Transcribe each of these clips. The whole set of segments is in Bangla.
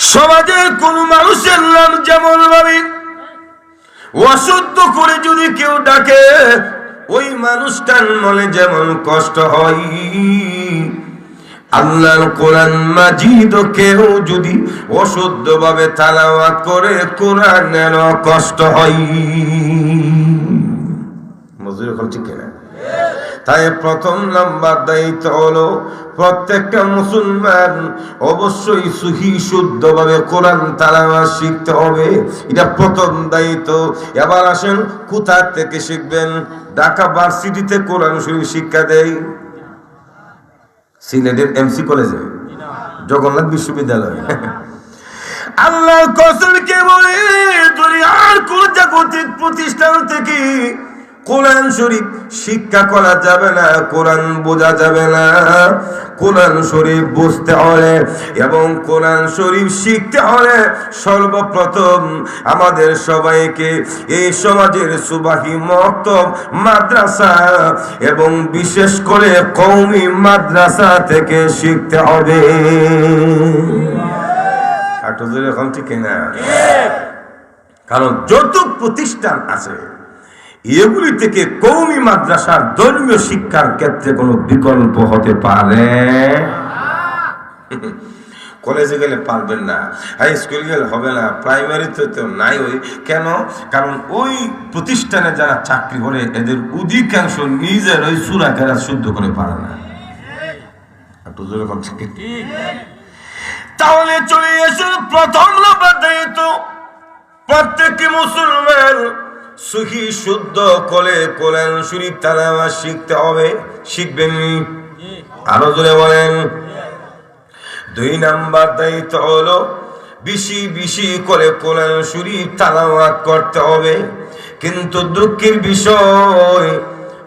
সমাজের কোন মানুষের নাম যেমন ভাবে, অশুদ্ধ করে যদি কেউ ডাকে, ওই মানুষটার মনে যেমন কষ্ট হয়। আল্লাহর কোরআন মাজিদ কেউ যদি অশুদ্ধ ভাবে তালাওয়াত করে কোরআনের কষ্ট হয়। মজুরি খরচ কেনা? তাই প্রথম নাম্বার দায়িত্ব হলো প্রত্যেকটা মুসলমান অবশ্যই সুহি শুদ্ধভাবে কোরআন তালাওয়াত শিখতে হবে। এটা প্রথম দায়িত্ব। এবার আসেন কোথা থেকে শিখবেন? ঢাকা ভার্সিটিতে কোরআন শরীফ শিক্ষা দেয়। সিলেটের এমসি কলেজে। জগন্নাথ বিশ্ববিদ্যালয়। আল্লাহ কসরকে বলে দুনিয়ার কোন জাগতিক প্রতিষ্ঠান থেকে কোরআন শরীফ শিক্ষা করা যাবে না কোরআন বোঝা যাবে না। কোরআন শরীফ বুঝতে হলে এবং কোরআন শরীফ শিখতে হলে সর্বপ্রথম আমাদের সবাইকে এই সমাজের সুবাহী মক্তব মাদ্রাসা এবং বিশেষ করে কৌমি মাদ্রাসা থেকে শিখতে হবে। এখন ঠিক না কারণ যত প্রতিষ্ঠান আছে। এগুলি থেকে কৌমি মাদ্রাসার ধর্মীয় শিক্ষার ক্ষেত্রে কোনো বিকল্প হতে পারে? কলেজে গেলে পারবেন না, হাই স্কুল গেলে হবে না, প্রাইমারিতে তো নাই ওই। কেন? কারণ ওই প্রতিষ্ঠানে যারা চাকরি করে, এদের অধিকাংশ নিজের ওই সুরা কেরা শুদ্ধ করে পারে না। তাহলে চলে এসে প্রথম প্রত্যেকটি মুসলমান সুখী, শুদ্ধ করে কোরআন শরীফ তালাওয়া শিখতে হবে, শিখবেন। আরও জোরে বলেন। দুই নাম্বার দায়িত্ব হলো বেশি বেশি করে কোরআন শরীফ তালাওয়াত করতে হবে। কিন্তু দুঃখের বিষয়,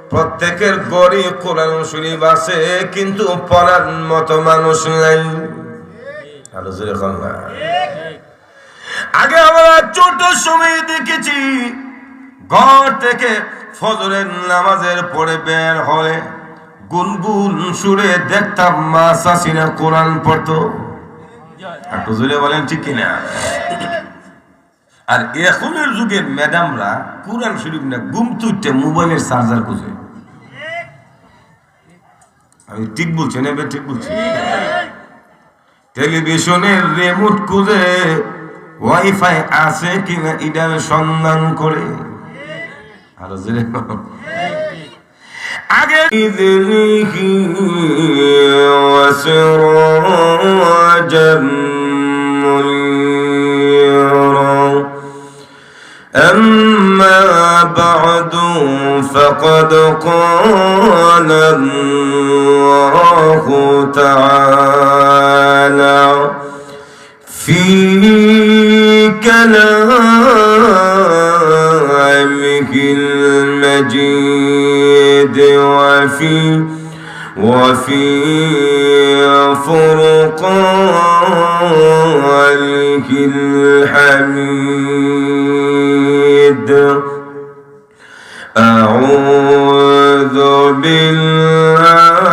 প্রত্যেকের গড়ে কোরআন শরীফ আছে কিন্তু পড়ার মতো মানুষ নাই। আগে আমরা ছোট সময় দেখেছি ঘর থেকে ফজরের নামাজের পরে বের হলে গুনগুন সুরে দেখতাম মা শাসিনা কোরআন পড়তো। একটু জোরে বলেন, ঠিক কিনা? আর এখনের যুগের ম্যাডামরা কোরআন শরীফ না গুম তুইতে মোবাইলের চার্জার খুঁজে। আমি ঠিক বলছি না ঠিক বলছি। টেলিভিশনের রিমোট খুঁজে ওয়াইফাই আছে কিনা, ইডার সন্ধান করে। আরো জোরে বলো। আগে ইদনিহি ওয়াসিরাজাম মুনীরা أما بعد فقد قال الله تعالى في كلامه المجيد وفي وفي فرقانه الحميد. أعوذ بالله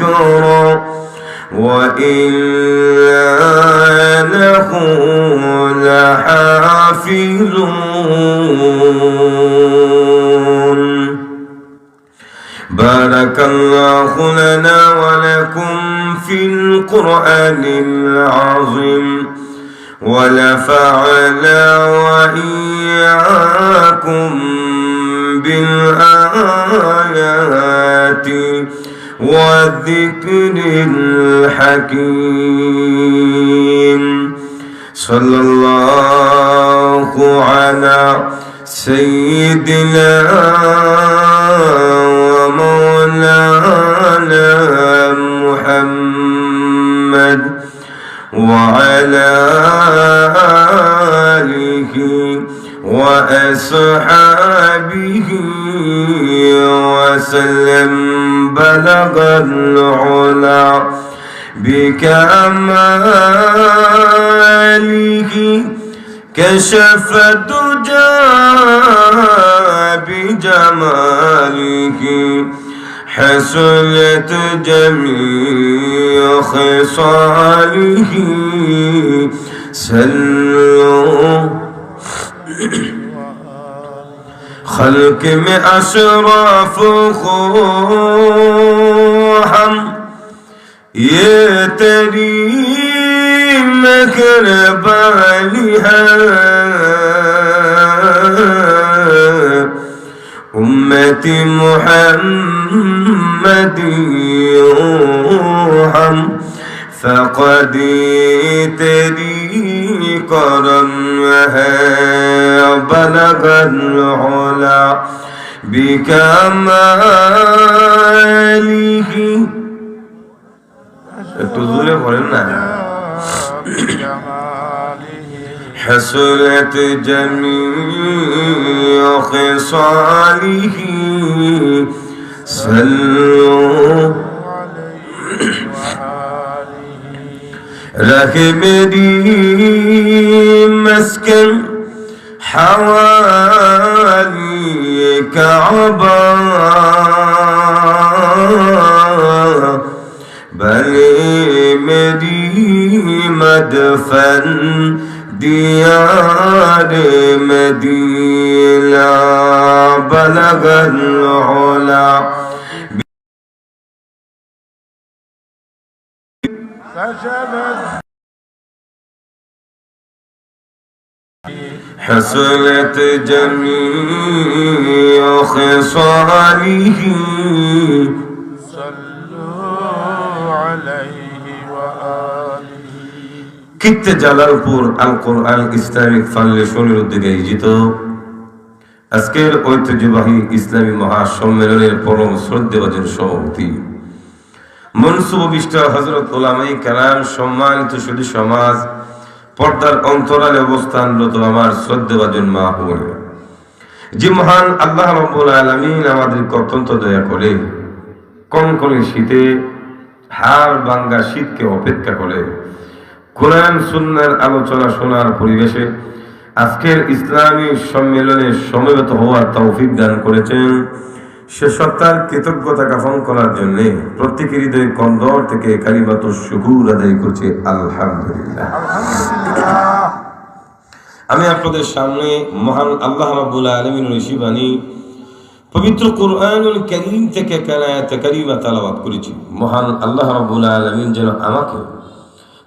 الذكر وإنا له لحافظون. بارك الله لنا ولكم في القرآن العظيم ونفعنا وإياكم بالآيات والذكر الحكيم. صلى الله على سيدنا كماله كشف الدجى بجماله حسنت جميع خصاله سلوا خلق من أشرف خوحم yeah. تريمك مكر أمة محمد يرحم فقد تدري قرنها بلغ العلا بكماله. একটু জোরে বলেন না حسنت جميع خصاله صلوا ركب دي مسكن حوالي كعبة بل مدي مدفن ديار مدينة بلغ العلا. حصلت جميع خصاله. কিত্তে জালালপুর আল কোরআন ইসলামিক ফাউন্ডেশনের উদ্যোগে আয়োজিত আজকের ঐতিহ্যবাহী ইসলামী মহাসম্মেলনের পরম শ্রদ্ধেবাজন সভাপতি মনসুব বিষ্ট হজরত ওলামাই কালাম সম্মানিত শুধু সমাজ পর্দার অন্তরালে অবস্থানরত আমার শ্রদ্ধেবাজন মা বোনেরা। যে মহান আল্লাহ রব্বুল আলমিন আমাদেরকে অত্যন্ত দয়া করে কনকনে শীতে হাড় বাঙ্গা শীতকে অপেক্ষা করে কোরআন সুন্নার আলোচনা শোনার পরিবেশে আজকের ইসলামী সম্মেলনে সমবেত হওয়ার তৌফিক দান করেছেন। সে সত্তার কৃতজ্ঞতা জ্ঞাপন করার জন্য প্রত্যেকের হৃদয় কন্দর থেকে কালিমাত শুকুর আদায় করছে। আলহামদুলিল্লাহ। আমি আপনাদের সামনে মহান আল্লাহ রাব্বুল আলামিন ঋষিবাণী পবিত্র কোরআনুল করিম থেকে কানায়াত কারিমা তালাবাত করেছি। মহান আল্লাহ রাব্বুল আলামিন যেন আমাকে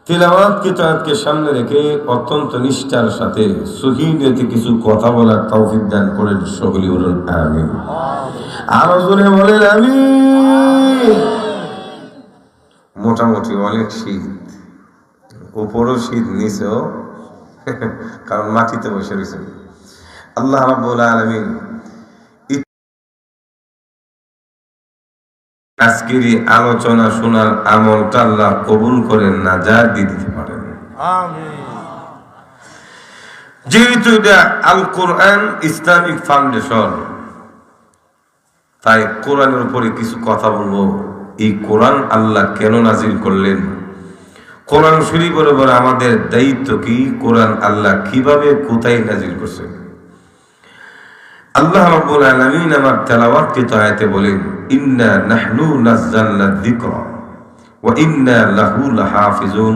তেলাওয়াত কিতাবকে সামনে রেখে অত্যন্ত নিষ্ঠার সাথে সুহিনিয়তে কিছু কথা বলার তৌফিক দান করেন সকলে বলুন, আমিন। আরও জোরে বলেন আমি মোটামুটি অনেক শীত, উপরও শীত, নিচেও। কারণ মাটিতে বসে রয়েছে আল্লাহ রাব্বুল আলামিন আজকের এই আলোচনা শোনার আমলটা আল্লাহ কবুল করেন না যা দিয়ে দিতে পারেন। যেহেতু এটা আল কোরআন ইসলামিক ফাউন্ডেশন তাই কোরআনের উপরে কিছু কথা বলব। এই কোরআন আল্লাহ কেন নাজিল করলেন? কোরআন শরীফের উপর আমাদের দায়িত্ব কি? কোরআন আল্লাহ কীভাবে কোথায় নাজিল করছেন? আল্লাহ রাব্বুল আলামিন আমার তেলাওয়াতকৃত আয়াতে বলেন ইন্না নাহনু নাযালনা যিকরা ওয়া ইন্না লাহু লাহাফিজুন।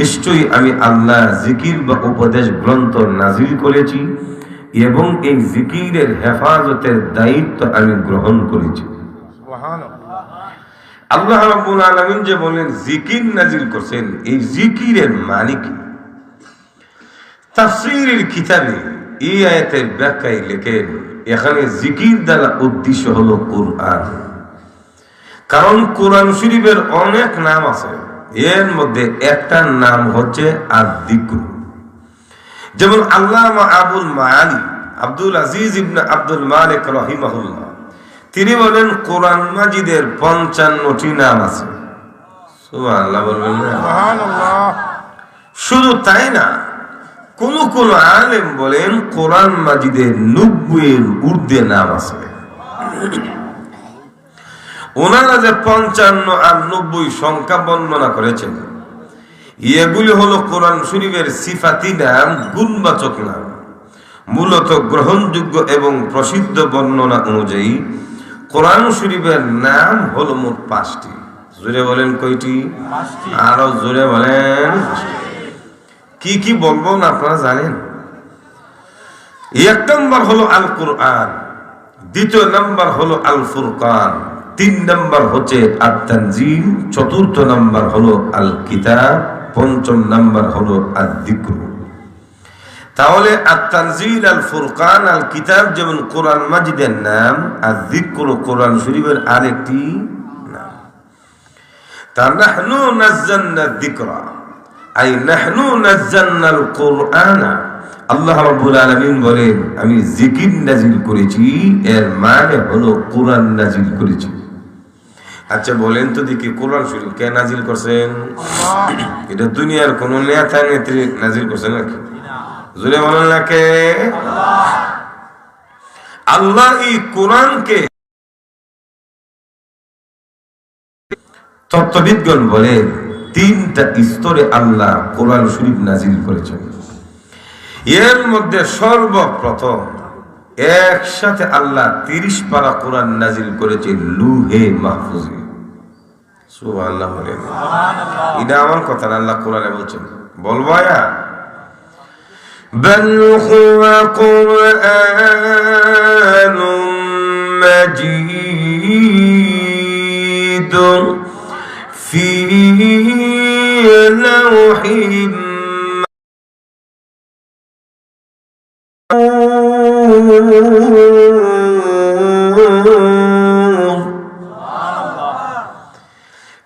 নিশ্চয়ই আমি আল্লাহ জিকির বা উপদেশ গ্রন্থ নাজিল করেছি এবং এই জিকিরের হেফাজতের দায়িত্ব আমি গ্রহণ করেছি। সুবহানাল্লাহ। আল্লাহ রাব্বুল আলামিন যে বলেন জিকির নাজিল করছেন এই জিকিরের মানে কি? তাফসীরের কিতাবে এই আয়াতের ব্যাখ্যায় লেখেন এখানে জিকির দ্বারা উদ্দেশ্য হলো কোরআন। কারণ কোরআন শরীফের অনেক নাম আছে এর মধ্যে একটা নাম হচ্ছে আদিক্র যেমন আল্লাহ আবুল মায়ালি আব্দুল আজিজ ইবনে আব্দুল মালিক রহিমাহুল্লাহ তিনি বলেন কোরআন মাজিদের পঞ্চান্নটি নাম আছে। বলবেন শুধু তাই না কোন কোন আলেম বলেন, কোরআন মাজিদের নব্বইয়ের ঊর্ধ্বে নাম আছে। ওনারা যে পঞ্চান্ন আর নব্বই সংখ্যা বর্ণনা করেছেন, এগুলি হলো কোরআন শরীফের সিফাতি নাম, গুণবাচক নাম। মূলত গ্রহণযোগ্য এবং প্রসিদ্ধ বর্ণনা অনুযায়ী কোরআন শরীফের নাম হলো মোট পাঁচটি। জোরে বলেন কয়টি? আরও জোরে বলেন। কি কি বলব না আপনারা জানেন? এক নম্বর হলো আল কোরআন দ্বিতীয় নম্বর হলো আল ফুরকান তিন নম্বর হচ্ছে তানজিল চতুর্থ নম্বর হলো আল কিতাব পঞ্চম নম্বর হলো দিক্র তাহলে তানজিল আল ফুরকান আল কিতাব যেমন কোরআন মাজিদের নাম আর দিক্র কোরআন শরীফের আরেকটি নাম। তা নাহনু নাজ্জালনা যিকরা। আই নাহনু নাজ্জালনাল কুরআনা। আল্লাহ রাব্বুল আলামিন বলেন আমি জিকির নাজিল করেছি এর মানে হলো কোরআন নাজিল করেছি। আচ্ছা বলেন তো দেখি কোরআন শরীফ কে নাজিল করছেন? এটা দুনিয়ার কোন নেতা নেত্রী নাজিল করছেন নাকি? জুড়ে বলেন না কে? আল্লাহ। এই কোরআনকে তত্ত্ববিদগণ বলে তিনটা স্তরে আল্লাহ কোরআন শরীফ নাজিল করেছেন এর মধ্যে সর্বপ্রথম একসাথে আল্লাহ তিরিশ পারা কোরআন নাজিল করেছেন লুহে মাহফুজে সুবহানাল্লাহ বলেন এটা আমার কথা না, আল্লাহ কোরআনে বলছেন বলবো আয়া بل هو قرآن مجيد في لوح محفوظ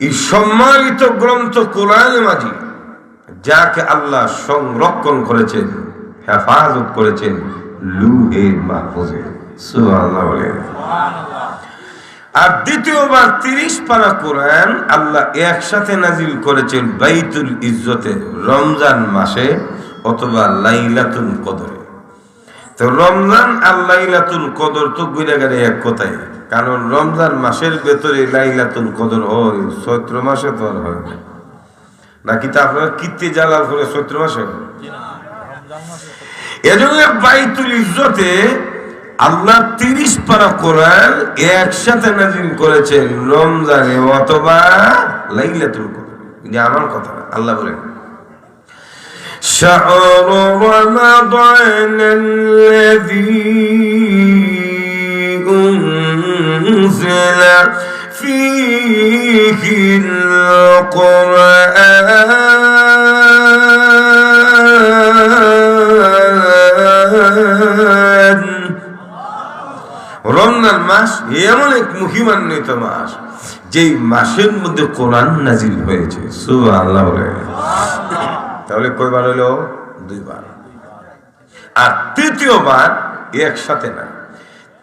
এই সম্মানিত গ্রন্থ কোরআন মাঝি যাকে আল্লাহ সংরক্ষণ করেছেন হেফাজত করেছেন লুহে মাহফুজে সুবহানাল্লাহ বলেন আর দ্বিতীয়বার তিরিশ পারা কোরআন আল্লাহ একসাথে নাজিল করেছেন বাইতুল ইজ্জতে রমজান মাসে অথবা লাইলাতুল কদরে। তো রমজান আর লাইলাতুল কদর তো গুড়ে গেলে এক কথায় কারণ রমজান মাসের ভেতরে লাইলাতুল কদর হয় চৈত্র মাসে তো আর হয় না। নাকি তা আপনার কীর্তি জ্বালার ফলে চৈত্র মাসে? এজন্য বাইতুল ইজ্জতে আল্লাহ তিরিশ পারা কোরআন একসাথে নাজিল করেছেন রমজানে অথবা লাইলাতুল কদর এটা আমার কথা না, আল্লাহ বলেন شهر رمضان الذي أنزل فيه القرآن রমজান মাস এমন এক মহিমান্বিত মাস, যেই মাসের মধ্যে কোরআন নাজিল হয়েছে। বলে। তাহলে কয়বার হলো দুইবার। আর তৃতীয়বার একসাথে না।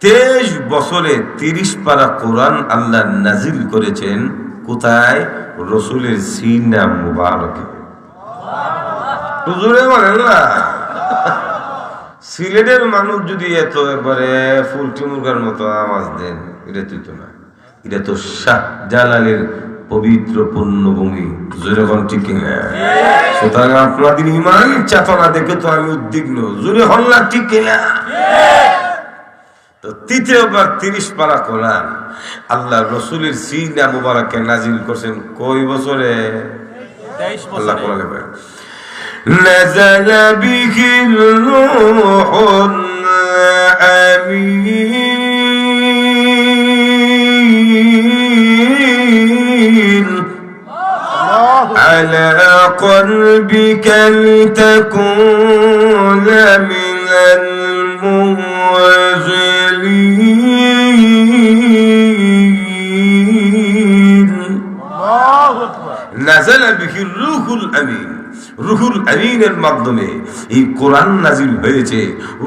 তেইশ বছরে তিরিশ পারা কোরআন আল্লাহ নাজিল করেছেন কোথায়? রসুলের সিনা মুবারকে। হুজুরে বলেন না। সিলেটের মানুষ যদি এত একবারে ফুলটি মুরগার মতো আওয়াজ দেন এটা তুই তো না। এটা তো শাহ জালালের পবিত্র পুণ্যভূমি যেরকম ঠিক কিনা? সুতরাং আপনাদের ইমান চেতনা দেখে তো আমি উদ্বিগ্ন। জোরে হল্লা ঠিক কিনা? তো তৃতীয়বার তিরিশ পারা কোরআন। আল্লাহ রসুলের সিনা মুবারককে নাজিল করছেন কই বছরে? আল্লাহ কোরআনে نزل به الروح الأمين. على قلبك لتكون من المنزلين نزل به الروح الأمين. রুহুল আমিনের মাধ্যমে এই কোরআন নাজিল হয়েছে।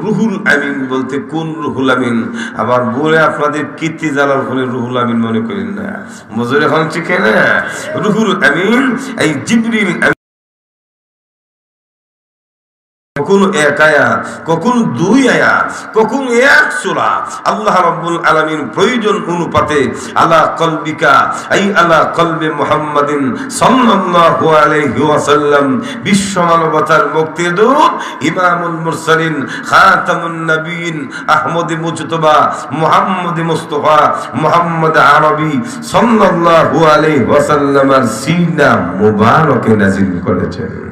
রুহুল আমিন বলতে কোন রুহুল আমিন? আবার বলে আপনাদের কীর্তি জ্বালার ফলে রুহুল আমিন মনে করেন না। মজুর এখন ঠিক না? রুহুল আমিন, এই জিবরিল কখনো এক আয়াত কখনো দুই আয়াত কখনো এক সূরা। আল্লাহ রাব্বুল আলামিন প্রয়োজন অনুপাতে আলা কলবিকা আই আলা কলবে মুহাম্মাদিন সাল্লাল্লাহু আলাইহি ওয়াসাল্লাম বিশ্ব মানবতার মুক্তির দূত, ইমামুল মুরসালিন, খাতামুন নবীন, আহমদ মুজতবা, মুহাম্মদ মুস্তাফা, মুহাম্মদ আরবি সাল্লাল্লাহু আলাইহি ওয়াসাল্লামের সিনা মুবারকে নাজিল করেছেন।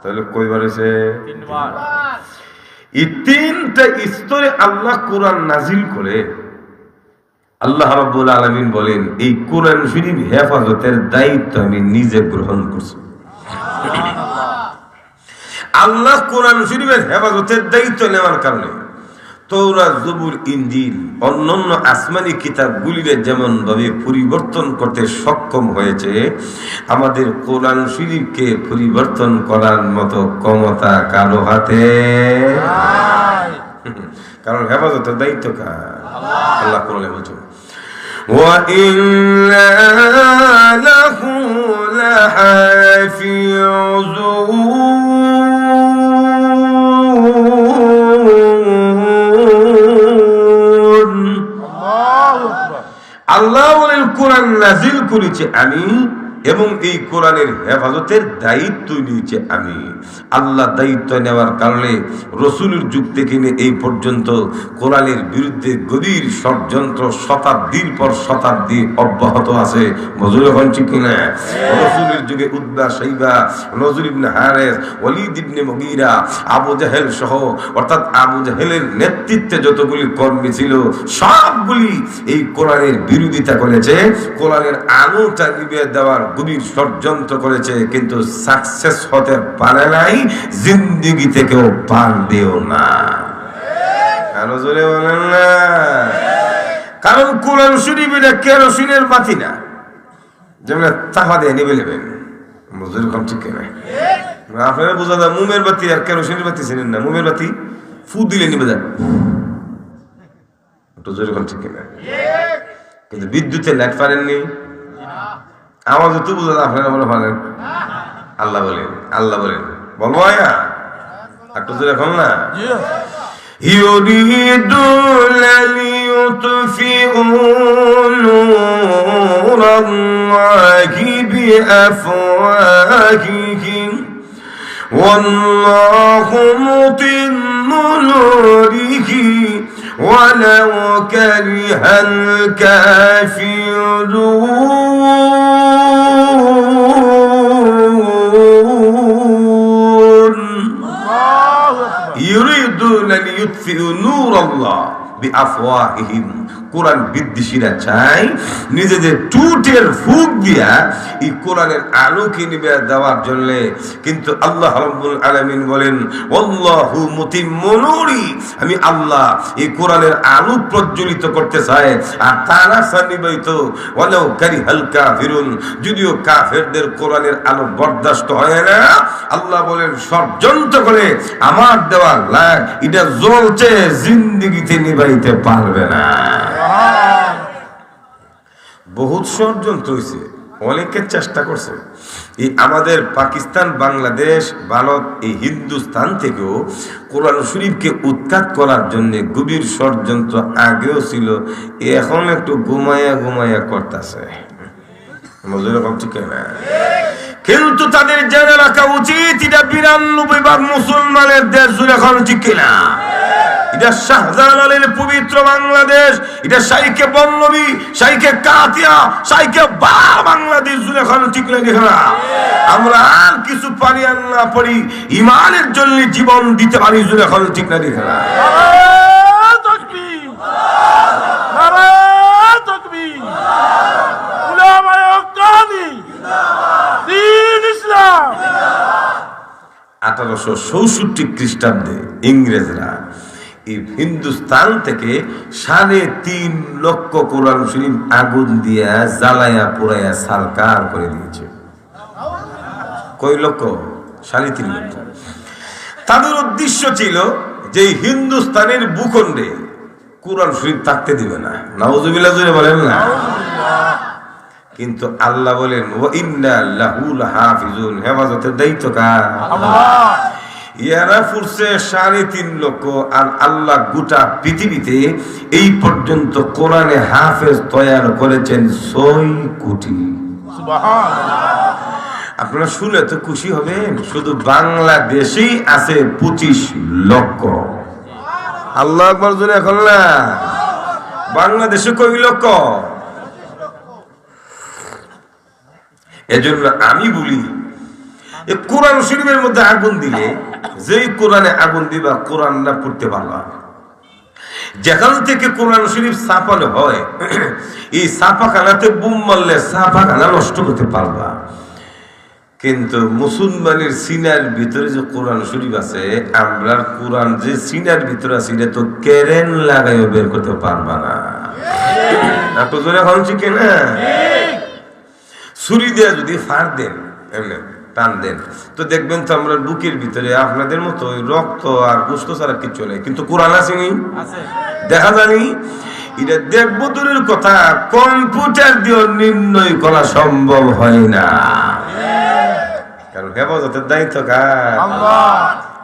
তাহলে কয়বার হয়েছে এই তিনটা স্তরে আল্লাহ কোরআন নাজিল করে। আল্লাহ রাব্বুল আলামিন বলেন এই কোরআন শরীফ হেফাজতের দায়িত্ব আমি নিজে গ্রহণ করছি। আল্লাহ কোরআন শরীফের হেফাজতের দায়িত্ব নেওয়ার কারণে। তৌরা জবুর ইঞ্জিল অন্যান্য আসমানি কিতাবগুলিরে যেমন ভাবে পরিবর্তন করতে সক্ষম হয়েছে আমাদের কোরআন শরীফকে পরিবর্তন করার মতো ক্ষমতা কারো হাতে কারণ হেফাজতের দায়িত্ব কার আল্লাহ কোরআনে বলছেন وإنا له নাজিল করেছে আমি এবং এই কোরআনের হেফাজতের দায়িত্ব নিয়েছে আমি। আল্লাহ দায়িত্ব নেওয়ার কারণে রসুলের যুগ থেকে এই পর্যন্ত কোরআনের বিরুদ্ধে গভীর ষড়যন্ত্র শতাব্দীর পর শতাব্দী অব্যাহত আছে। মজুর ঠিক কিনা? রসুলের যুগে উদ্দা সাইবা নজর ইবনে হারেস, ওয়ালিদ ইবনে মগিরা, আবু জাহেল সহ, অর্থাৎ আবু জাহেলের নেতৃত্বে যতগুলি কর্মী ছিল, সবগুলি এই কোরআনের বিরোধিতা করেছে। কোরআনের আলোটা নিবে দেওয়ার গভীর ষড়যন্ত্র করেছে, কিন্তু সাকসেস হতে পারে নাই, জিন্দিগি থেকেও পারবেও না। কেন জোরে বলেন না। কারণ কোরআন শরীফ এটা কেরোসিনের বাতি না। যেমন চাপা দিয়ে নিবে নেবেন মজুর কম ঠিক কিনা? আপনারা বোঝা যায় মোমের বাতি আর কেরোসিনের বাতি চিনেন না। মোমের বাতি ফু দিলে নিবে যান। একটু জোরে কম ঠিক কিনা? কিন্তু বিদ্যুতের লাইট পারেননি। আওয়াজ তো বোঝা যায় আপনারা বলে পারেন আল্লাহ বলেন আল্লাহ বলেন বলবো আয়া একটু জোরে এখন না জি يريدون ليطفئوا نور الله بأفواههم والله متم نوره ولو كره الكافرون. يريدون ليطفئوا نور الله بأفواههم. কোরআন বিদ্বেষীরা চায় নিজেদের টুটের ফুক দিয়া এই কোরআনের আলোকে নিবে দেওয়ার জন্য। কিন্তু আল্লাহ রাব্বুল আলামিন বলেন আল্লাহু মুতিম্মু নূরি। আমি আল্লাহ এই কোরআনের আলো প্রজ্বলিত করতে চাই, আর তারা সানিবাইত ওয়ালাউ কারিহাল কাফিরুন। যদিও কাফেরদের কোরআনের আলো বরদাস্ত হয় না, আল্লাহ বলেন, ষড়যন্ত্র করে আমার দেওয়া লাগ, এটা জ্বলছে, জিন্দিগিতে নিবাইতে পারবে না। বহুত ষড়যন্ত্র হয়েছে অনেকের চেষ্টা করছে। এই আমাদের পাকিস্তান, বাংলাদেশ, ভারত, এই হিন্দুস্তান থেকেও কোরআন শরীফকে উৎখাত করার জন্য গভীর ষড়যন্ত্র আগেও ছিল, এখন একটু ঘুমায়া ঘুমায়া করতেছে। কিন্তু তাদের জেনে রাখা উচিত, এটা বিরানব্বই ভাগ মুসলমানের দেশ জুড়ে এখন ঠিক কিনা। এটা শাহজাহান আলীর পবিত্র বাংলাদেশ এটা সাইকে বল্লবী সাইকে কাতিয়া সাইকে বা বাংলাদেশ জুড়ে এখন ঠিক দেখে না। আমরা আর কিছু পারি আর না পারি ইমানের জন্য জীবন দিতে পারি জুড়ে এখন ঠিক না। দেখে না আঠারোশো চৌষট্টি খ্রিস্টাব্দে ইংরেজরা হিন্দুস্তান থেকে সাড়ে তিন লক্ষ কোরআন শরীফ আগুন দিয়া জ্বালায়া পোড়াইয়া সারকার করে দিয়েছে। কয় লক্ষ? সাড়ে তিন লক্ষ। তাদের উদ্দেশ্য ছিল যে হিন্দুস্তানের ভূখণ্ডে কোরআন শরীফ থাকতে দিবে না। নওয়াজুবিল্লাহ জুড়ে বলেন না। কিন্তু আল্লাহ বলেন ও ইন্না লাহুল হাফিজুন হেফাজতের দায়িত্ব কার? আল্লাহ। ইয়ারা ফুরছে সাড়ে তিন লক্ষ আর আল্লাহ গোটা পৃথিবীতে এই পর্যন্ত কোরআনে হাফেজ তৈয়ার করেছেন ছয় কোটি। আপনারা শুনে তো খুশি হবেন শুধু বাংলাদেশেই আছে পঁচিশ লক্ষ। আল্লাহ একবার জোরে এখন না। বাংলাদেশে কই লক্ষ। এজন্য আমি বলি কোরআন শরীফের মধ্যে আগুন দিলে যেই কোরআনে আগুন দিবা কোরআন না পড়তে পারবা যেখান থেকে কোরআন শরীফ ছাপানো হয় এই ছাপাখানাতে বুম মারলে ছাপাখানা নষ্ট করতে পারবা। কিন্তু মুসলমানের সিনার ভিতরে যে কোরআন শরীফ আছে আমরা কোরআন যে সিনার ভিতরে আছে এটা তো কেরেন লাগাইও বের করতে পারবা না। এত জোরে হচ্ছে কিনা ছুরি দিয়ে যদি ফার দেন এমনি টান দেন। তো দেখবেন তো আমরা বুকের ভিতরে আপনাদের মতো রক্ত আর গোস্ত ছাড়া কিছু নেই। কিন্তু কোরআন আসেনি দেখা জানি এটা দেখব দূরের কথা কম্পিউটার দিয়ে নির্ণয় করা সম্ভব হয় না। কারণ হেফাজতের দায়িত্ব কার?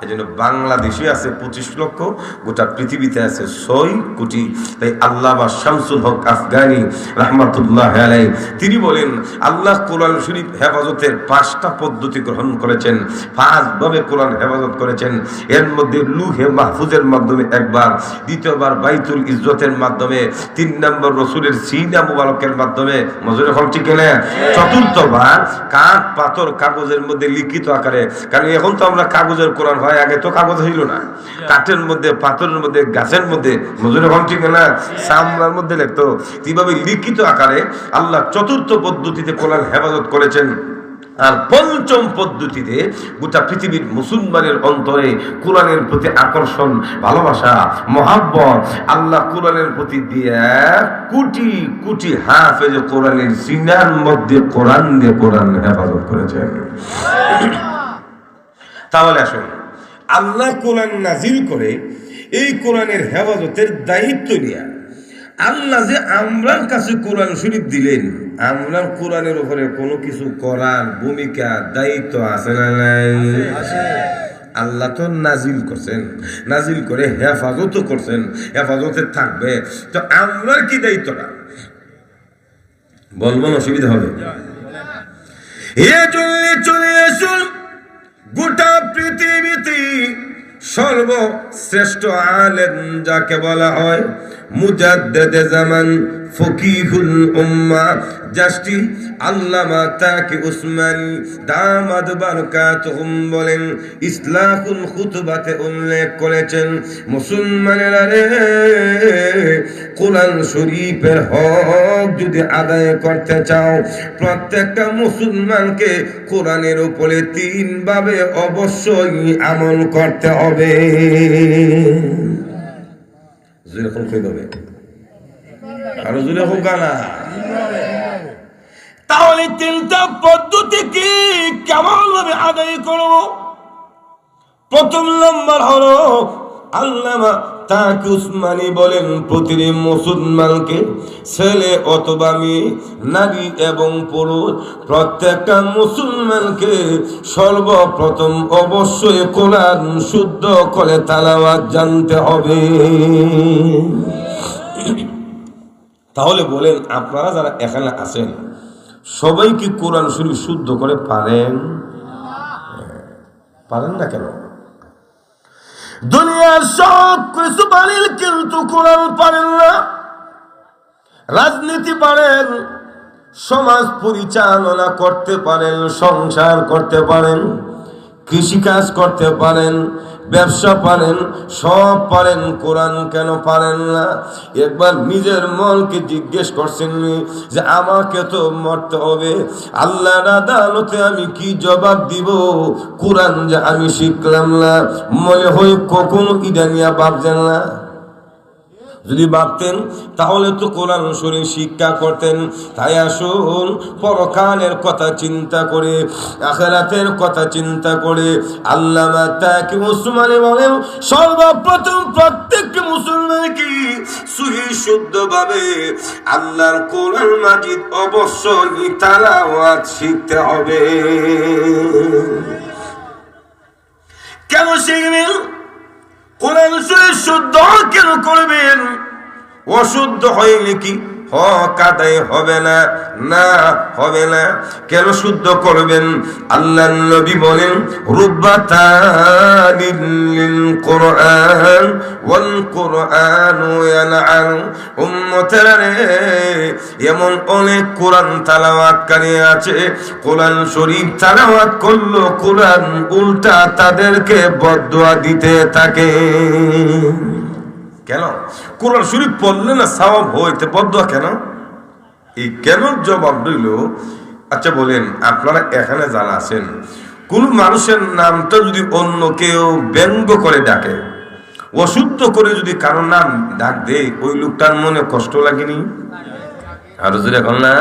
এই জন্য বাংলাদেশে আছে পঁচিশ লক্ষ গোটা পৃথিবীতে আছে ছয় কোটি। তাই আল্লাহ বা শামসুল হক আফগানি রহমাতুল্লাহ আলাই তিনি বলেন আল্লাহ কোরআন শরীফ হেফাজতের পাঁচটা পদ্ধতি গ্রহণ করেছেন পাঁচভাবে কোরআন হেফাজত করেছেন। এর মধ্যে লুহে মাহফুজের মাধ্যমে একবার দ্বিতীয়বার বাইতুল ইজ্জতের মাধ্যমে তিন নম্বর রসুলের সিনা মুবারকের মাধ্যমে। মজুরে হল ঠিক না চতুর্থবার কাঠ পাথর কাগজের মধ্যে লিখিত আকারে। কারণ এখন তো আমরা কাগজের কোরআন হয়, আগে তো কাগজ হইল না। কাঠের মধ্যে, পাথরের মধ্যে, গাছের মধ্যে, মজুরে হল ঠিক না, সামলার মধ্যে লিখতো। কীভাবে লিখিত আকারে আল্লাহ চতুর্থ পদ্ধতিতে কোরআন হেফাজত করেছেন। আর পঞ্চম পদ্ধতিতে গোটা পৃথিবীর মুসলমানের অন্তরে কোরআনের প্রতি আকর্ষণ, ভালোবাসা, মহাব্বত, আল্লাহ কোরআনের প্রতি দিয়ে কোটি কোটি হাফেজ কোরআনের সিনার মধ্যে কোরআন দিয়ে কোরআন হেফাজত করেছেন। তাহলে আসুন। আল্লাহ কোরআন নাজিল করে এই কোরআনের হেফাজতের দায়িত্ব নিয়ে। আল্লাহ যে আমরার কাছে কোরআন শরীফ দিলেন আমরা কোরআনের উপরে কোনো কিছু করার ভূমিকা দায়িত্ব আছে না নাই? আল্লাহ তো নাজিল করছেন নাজিল করে হেফাজতও করছেন হেফাজতে থাকবে। তো আমরার কি দায়িত্বটা? বলবেন অসুবিধা হবে। এ চলে চলে আসুন। গোটা পৃথিবীতে সর্বশ্রেষ্ঠ আলেম যাকে বলা হয় মুজাদ্দেদে জামান ফকিহুল উম্মা জাস্টি আল্লামা তাকে উসমানী দামাদ বারকাতুহুম বলেন, ইসলাহুল খুতবাতে উল্লেখ করেছেন, মুসলমানেরা রে, কোরআন শরীফের হক যদি আদায় করতে চাও, প্রত্যেকটা মুসলমানকে কোরআনের উপরে তিন ভাবে অবশ্যই আমল করতে হবে। যেরকম কই দেবে। আরও গানা তাহলে তিনটা পদ্ধতি কি? কেমন ভাবে আদায় করব? প্রথম নম্বর হলো আল্লামা তাকে উসমানী বলেন, প্রতিটি মুসলমানকে ছেলে অথবা মেয়ে, নারী এবং পুরুষ, প্রত্যেকটা মুসলমানকে সর্বপ্রথম অবশ্যই কোরআন শুদ্ধ করে তালাওয়াত জানতে হবে। তাহলে বলেন, আপনারা যারা এখানে আছেন, সবাই কি কোরআন শরীফ শুদ্ধ করে পারেন? পারেন না কেন? দুনিয়ার সব কিছু পারেন কিন্তু কোরআন পারেন না। রাজনীতি পারেন, সমাজ পরিচালনা করতে পারেন, সংসার করতে পারেন, কৃষিকাজ করতে পারেন ব্যবসা পারেন, সব পারেন, কোরআন কেন পারেন না? একবার নিজের মনকে জিজ্ঞেস করছেন যে, আমাকে তো মরতে হবে। আল্লাহ আদালতে আমি কি জবাব দিব? কোরআন যে আমি শিখলাম না। মনে হয় কখনো ইডানিয়া ভাবছেন না? যদি ভাবতেন, তাহলে তো কোরআন শরীফ শিক্ষা করতেন। তাই আসুন, পরকালের কথা চিন্তা করে, আখেরাতের কথা চিন্তা করে। আল্লামা তাকে মুসলমানে বলেন, সর্বপ্রথম প্রত্যেক মুসলমান কি সুহি শুদ্ধ ভাবে আল্লাহর কোরআন মাজিদ অবশ্যই তারা তালাওয়াত শিখতে হবে। কেন শিখবেন? কোরআন শুদ্ধ কেন করবেন? অশুদ্ধ হইলে কি? হক আদায় হবে না না হবে না। কেন শুদ্ধ করবেন? আল্লাহ নবী বলেন রুব্বাতানিল কোরআন ওয়াল কোরআন ইয়ালআন উম্মতেরা রে, এমন অনেক কোরআন তালাওয়াতকারী আছে। কোরআন শরীফ তালাওয়াত করল, কোরআন উল্টা তাদেরকে বদদোয়া দিতে থাকে। কেন? কোরআন শরীফ পড়লে না সওয়াব হইতে বদুয়া কেন? এই কেন জবাব রইল আচ্ছা বলেন, আপনারা এখানে যারা আছেন, কোন মানুষের নামটা যদি অন্য কেউ ব্যঙ্গ করে ডাকে, অশুদ্ধ করে যদি কারও নাম ডাক দেয়, ওই লোকটার মনে কষ্ট লাগেনি? আরও যদি এখন না।